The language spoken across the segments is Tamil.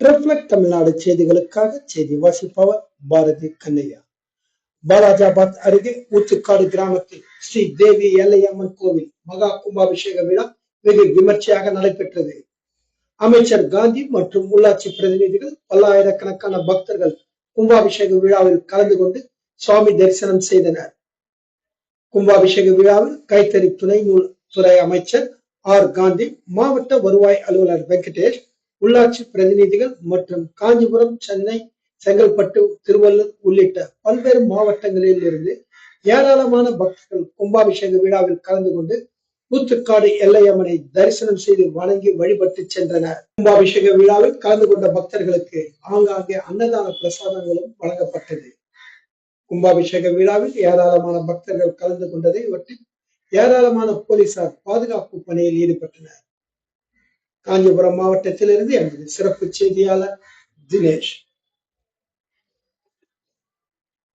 ரிஃப்ளெக்ட் தமிழ்நாடு செய்திகளுக்காக செய்தி வாசிப்பவர் பாரதி கண்ணையா. பாலாஜாபாத் அருகே ஊத்துக்காடு கிராமத்தில் ஸ்ரீ தேவி எல்லையம்மன் கோவில் மகா கும்பாபிஷேக விழா வெகு விமர்சையாக நடைபெற்றது. அமைச்சர் காந்தி மற்றும் உள்ளாட்சி பிரதிநிதிகள் பல்லாயிரக்கணக்கான பக்தர்கள் கும்பாபிஷேக விழாவில் கலந்து கொண்டு சுவாமி தரிசனம் செய்தனர். கும்பாபிஷேக விழாவில் கைத்தறி துணை நூல் துறை அமைச்சர் ஆர் காந்தி மாவட்ட வருவாய் அலுவலர் வெங்கடேஷ் உள்ளாட்சி பிரதிநிதிகள் மற்றும் காஞ்சிபுரம் சென்னை செங்கல்பட்டு திருவள்ளூர் உள்ளிட்ட பல்வேறு மாவட்டங்களில் இருந்து ஏராளமான பக்தர்கள் கும்பாபிஷேக விழாவில் கலந்து கொண்டு ஊத்துக்காடு எல்லையம்மனை தரிசனம் செய்து வணங்கி வழிபட்டு சென்றனர். கும்பாபிஷேக விழாவில் கலந்து கொண்ட பக்தர்களுக்கு ஆங்காங்கே அன்னதான பிரசாதங்களும் வழங்கப்பட்டது. கும்பாபிஷேக விழாவில் ஏராளமான பக்தர்கள் கலந்து கொண்டதை ஒட்டி ஏராளமான போலீசார் பாதுகாப்பு பணியில் ஈடுபட்டனர். காஞ்சிபுரம் மாவட்டத்திலிருந்து எனது சிறப்பு செய்தியாளர் தினேஷ்.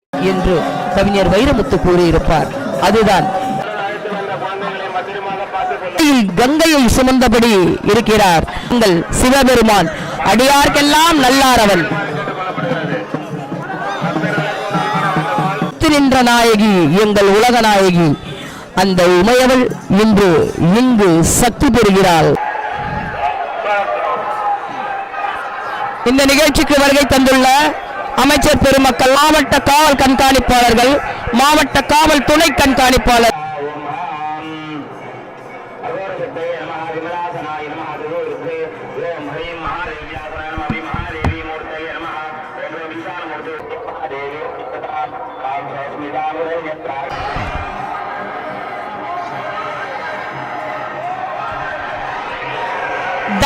என்று கவிஞர் வைரமுத்து கூறியிருப்பார். அதுதான். கங்கையை சுமந்தபடி இருக்கிறார். உங்கள் சிவபெருமான் அடியார்க்கெல்லாம் நல்லாரவன். நின்ற நாயகி எங்கள் உலக நாயகி. அந்த உமையவள் இன்று இங்கு சக்தி பெறுகிறாள். இந்த நிகழ்ச்சிக்கு வருகை தந்துள்ள அமைச்சர் பெருமக்கள் மாவட்ட காவல் கண்காணிப்பாளர்கள் மாவட்ட காவல் துணை கண்காணிப்பாளர் Thank you.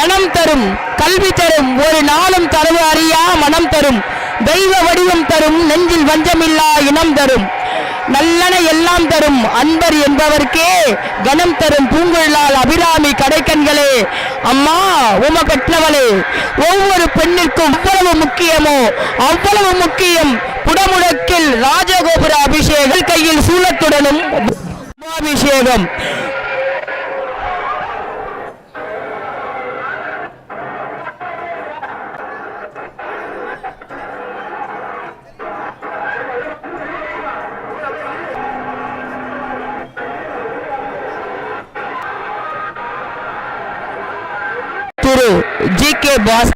மனம் தரும். கல்வி தரும். ஒரு நாளும் தரவு அறியா மனம் தரும். தெய்வ வடிவம் தரும். நெஞ்சில் வஞ்சமில்லா இனம் தரும். நல்லன எல்லாம் தரும். அன்பர் என்பவர்க்கே கனம் தரும். பூங்குழலால் அபிராமி கடைக்கண்களே. அம்மா உமக்கற்றவளே ஒவ்வொரு பெண்ணிற்கும் அவ்வளவு முக்கியமோ அவ்வளவு முக்கியம். புடமுடக்கில் ராஜகோபுர அபிஷேகம் கையில் சூலத்துடனும் அபிஷேகம். जी के बॉस